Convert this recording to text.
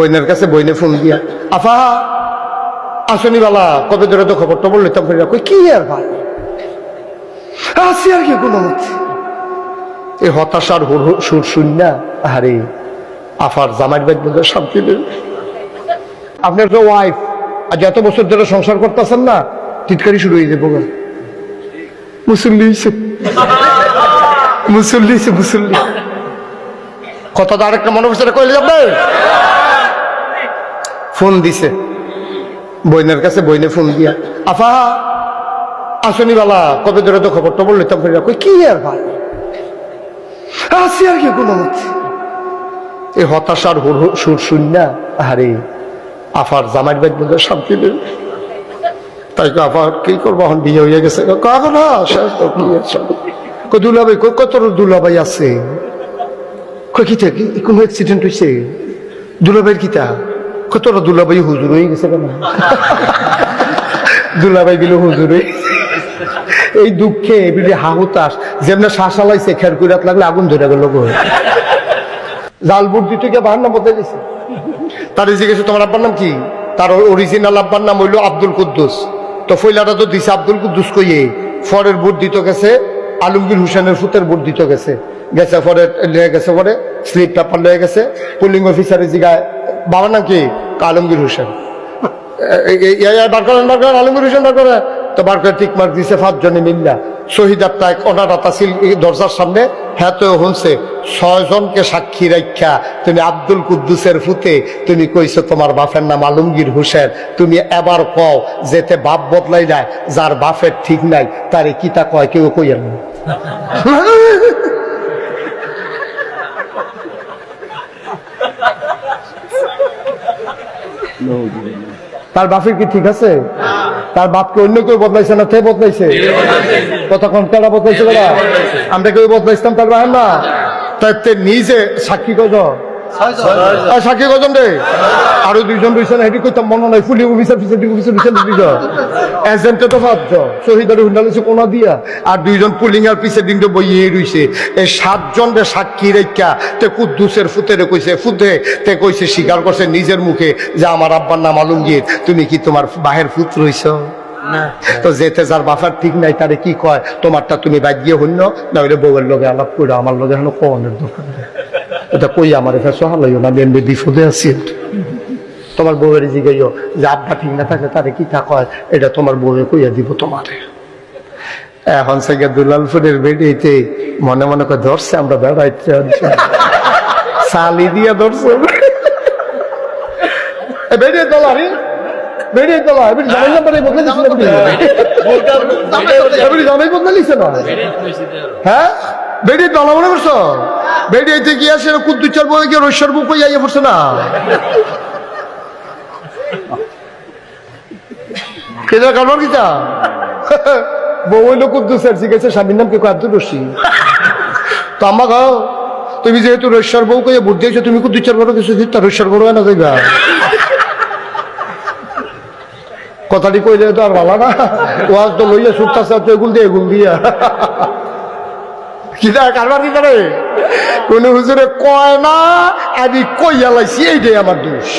বইনের কাছে বইনে ফোন দিয়া। আফা, আসনি বালা, কবে ধরে তো খবর টবর লইতাম করি কই কি আর ভাই? আসি আর কি কোনো মতে? এই হতাশার সুর শুন না। আরে আফার জামাইর বাইক মধ্যে শান্তি আপনার তো ওয়াইফ আজ এত বছর ধরে সংসার করতেছেন না, টিটকারি শুরু হয়ে যাব। মুসল্লি মুসল্লি মুসল্লি। কথা তো আরেকটা মনে বসে কইলে যাবে? ফোন দিছে। বইনের কাছে বইনে ফোন দিয়া, আফা, আসনি বালা, কবে ধরে তো খবর টবর লইতাম করি কই কি আর ভাই? আসি আর কি, কোনো মতে। এই হতাশার সুর শুন না আরে আফার জামাইর বাইক মধ্যে শান্তি নেই। তাই আফা, কি করব এখন? বিয়ে হয়ে গেছে। কাগো না শেষ তো কি দুলাভাই কই কত দুলাভাই আছে? কই কি কোন অ্যাক্সিডেন্ট হইছে? দুলাভাইয়ের কিতা কত দুলাভাই হুজুর হয়ে গেছে কেন? দুলাভাই বিলো হুজুর এই দুঃখে বিলি হাহুতাস যেমন শ্বাস আলাইছে, খের কুইরাত লাগলে আগুন ধরে গেল জাল বুদ্ধি থেকে বাহার নাম বদলে গেছে। তার জিজ্ঞেস, তোমার আব্বার নাম কি? তার অরিজিনাল আব্বার নাম হইল আব্দুল কুদ্দুস। তো ফইলাটা তো দিছে আব্দুল কুদ্দুস কইয়ে। ফরের বুট দিত গেছে আলমগীর হোসেনের ফুতের বুট দিত গেছে। গেছে পরে লয়ে গেছে পরে স্লিপ পেপার লয়ে গেছে। পুলিং অফিসারের জিগায় বাবার নাম কি? আলমগীর হোসেন। আলমগীর হোসেন বার তো বার করে টিক মার্ক দিছে পাঁচজনে মিল্লা। আতাসিল দরজার সামনে হ্যাঁ তো শুনছে ছয় জনকে সাক্ষী রাখা তুমি আব্দুল কুদ্দুসের ফুতে তুমি কইছো তোমার বাপের নাম আলমগীর হোসেন। তুমি এবার কও, যেতে বাপ বদলাই নাই, যার বাপের ঠিক নাই, তারে কিতা কয়, কেউ কইয়ের না তার বাপের কি ঠিক আছে? তার বাপকে অন্য কেউ বদলাইছে না তে বদলাইছে? কতক্ষণ তারা বদলাইছে আমরা কেউ বদলাইছিলাম তার বাহান না তাই তে নিজে সাক্ষী কত সাক্ষী কজন রে আরও দুইজন হেঁটে করতাম মনে নাই ফুলি অফিসার ফিসার অফিসার ফিসার দুইজন এজেন্টে তো পাঁচজন শহীদের হুন্ডালেছে কোনা দিয়া। আর দুইজন পুলিং আর পিছের দিন বইয়ে রইছে। এই সাতজন রে সাক্ষী রেখা তে কুদ্দুসের ফুতেরে কইছে ফুতে। তে কইছে স্বীকার করছে নিজের মুখে যে আমার আব্বার নাম আলমগীর। তুমি কি তোমার বাহের ফুত রইছ তো যেতে যার বাফার ঠিক নাই তারে কি কয়? তোমারটা তুমি বাদ গিয়ে হইন না হইলে বউয়ের লগে আলাপ করে আমার লগে হলো কনের দোকান এটা কই আমার এখানে সহালইও না আমি এমনি বিপদে আছি। তোমার বউয়ের জিগাইও যে আব্বা ঠিক না থাকে তারে কি তা কয়? এটা তোমার বউয়ে কইয়া দিব তোমারে। এখন থেকে দুলালপুরের বেড়িতে মনে মনে করে ধরছে আমরা বেড়াইতে সালি দিয়া ধরছে। বেরিয়ে দল আরে বেরিয়ে দল এবার জামাই নাম্বার বদলে দিছিল এবার জামাই বদলে। দিছে না? হ্যাঁ? বেরিয়ে দল মনে করছ? বেরিয়েতে গিয়ে সে কুদ্দুচার বলে গিয়ে রৈশ্বর বুক ইয়ে পড়ছে না। কেজা কারবার কিতা? বউ হইল কুদ্দুসের জিজ্ঞেসে, স্বামীর নাম কি? কয় আব্দুল রশিদ তো আমা গাও তুমি যেহেতু রৈশ্বর বউ কে বুদ্ধি হয়েছো তুমি কুদ্দুচার বড় কিছু দিতা রৈশ্বর বড় না যাইবা কথাটি কইলে তো আর ভালো না। ওয়াজ তো লইয়া সুটতাছে তো এগুল দিয়ে, এগুল দিয়া। কিনা হুজুরে কয় না আমি কইয়া লাইছি এইটাই আমার দোষ।